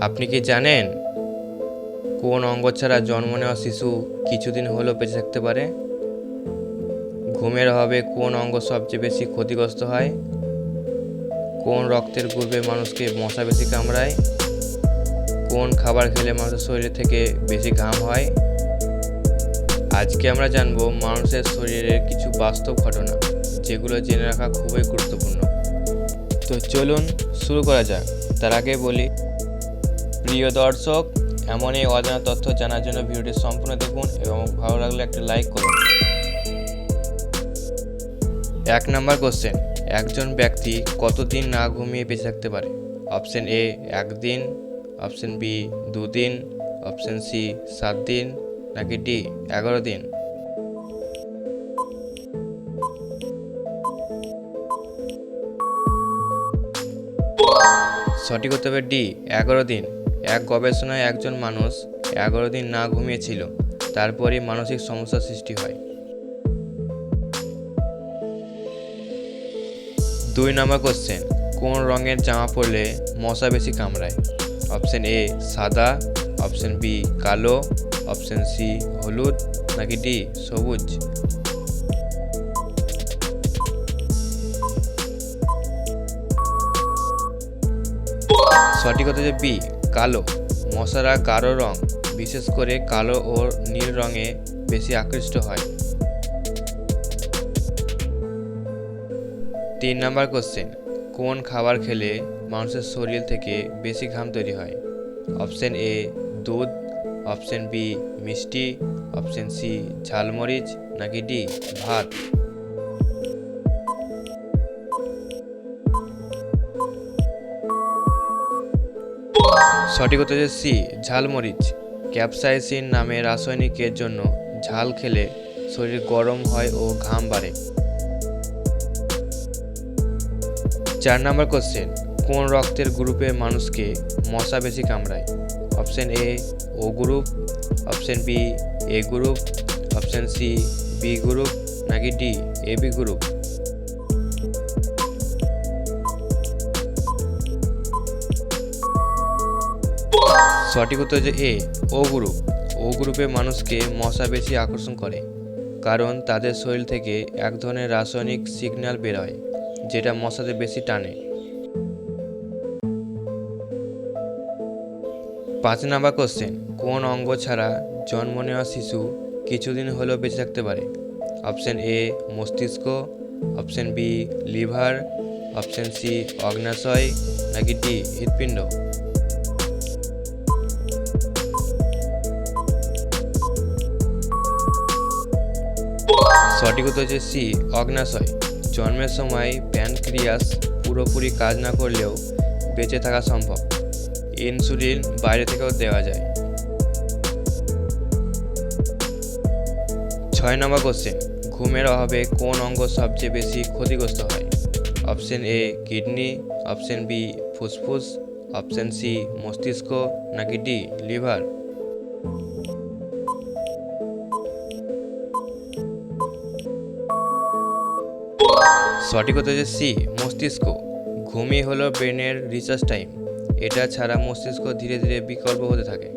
আপনি কি জানেন কোন অঙ্গ ছাড়া জন্ম নেওয়া শিশু কিছুদিন হলেও বেঁচে থাকতে পারে? ঘুমের অভাবে কোন অঙ্গ সবচেয়ে বেশি ক্ষতিগ্রস্ত হয়? কোন রক্তের গ্রুপে মানুষকে মশা বেশি কামড়ায়? কোন খাবার খেলে মানুষের শরীর থেকে বেশি ঘাম হয়? আজকে আমরা জানব মানুষের শরীরের কিছু বাস্তব ঘটনা, যেগুলো জেনে রাখা খুবই গুরুত্বপূর্ণ। তো চলুন শুরু করা যাক। তার আগে বলি প্রিয় দর্শক, এমন এই অজানা তথ্য জানার জন্য ভিডিওটি সম্পূর্ণ দেখুন এবং ভালো লাগলে একটা লাইক করুন। এক নম্বর কোশ্চেন একজন ব্যক্তি কতদিন না ঘুমিয়ে বেঁচে থাকতে পারে? অপশন এ একদিন অপশন বি দুদিন অপশন সি সাত দিন নাকি ডি এগারো দিন? সঠিক হতে হবে ডি এগারো দিন। এক গবেষণায় একজন মানুষ এগারো দিন না ঘুমিয়েছিল, তারপরই মানসিক সমস্যার সৃষ্টি হয়। দুই নম্বর কোশ্চেন কোন রঙের জামা পরলে মশা বেশি কামড়ায়? অপশন এ সাদা অপশন বি কালো অপশন সি হলুদ, নাকি ডি সবুজ? সঠিক হতে যে বি, কালো। মশারা গাঢ় রং, বিশেষ করে কালো ও নীল রঙে বেশি আকৃষ্ট হয়। তিন নাম্বার কোশ্চেন কোন খাবার খেলে মানুষের শরীর থেকে বেশি ঘাম তৈরি হয়? অপশন এ, দুধ। অপশন বি, মিষ্টি। অপশন সি, ঝালমরিচ। নাকি ডি, ভাত? সঠিক হতে হচ্ছে সি ঝালমরিচ ক্যাপসাইসিন নামে রাসায়নিকের জন্য ঝাল খেলে শরীর গরম হয় ও ঘাম বাড়ে। চার নম্বর কোশ্চেন, কোন রক্তের গ্রুপে মানুষকে মশা বেশি কামড়ায়? Option A, O group, option B, A group, option C, B group, নাকি ডি, এ বি গ্রুপ? সঠিক উত্তর যে এ, ও গ্রুপ ও গ্রুপে মানুষকে মশা বেশি আকর্ষণ করে, কারণ তাদের শরীর থেকে এক ধরনের রাসায়নিক সিগন্যাল বের হয়, যেটা মশাদের বেশি টানে। পাঁচ নাম্বার কোশ্চেন কোন অঙ্গ ছাড়া জন্ম নেওয়া শিশু কিছুদিন হলেও বেঁচে থাকতে পারে? অপশন এ মস্তিষ্ক option B liver option C অগ্নাশয় নাকি ডি হৃৎপিণ্ড? সঠিক উত্তর হচ্ছে সি, অগ্নাশয়। জন্মের সময় প্যানক্রিয়াস পুরোপুরি কাজ না করলেও বেঁচে থাকা সম্ভব। ইনসুলিন বাইরে থেকেও দেওয়া যায়। ছয় নম্বর কোশ্চেন ঘুমের অভাবে কোন অঙ্গ সবচেয়ে বেশি ক্ষতিগ্রস্ত হয়? Option A, kidney, option B, ফুসফুস, অপশন সি, মস্তিষ্ক, নাকি ডি, লিভার? সঠিক হতে হচ্ছে সি, মস্তিষ্ক। ঘুমই হলো ব্রেনের রিচার্জ টাইম এটা ছাড়া মস্তিষ্ক ধীরে ধীরে বিকল্প হতে থাকে।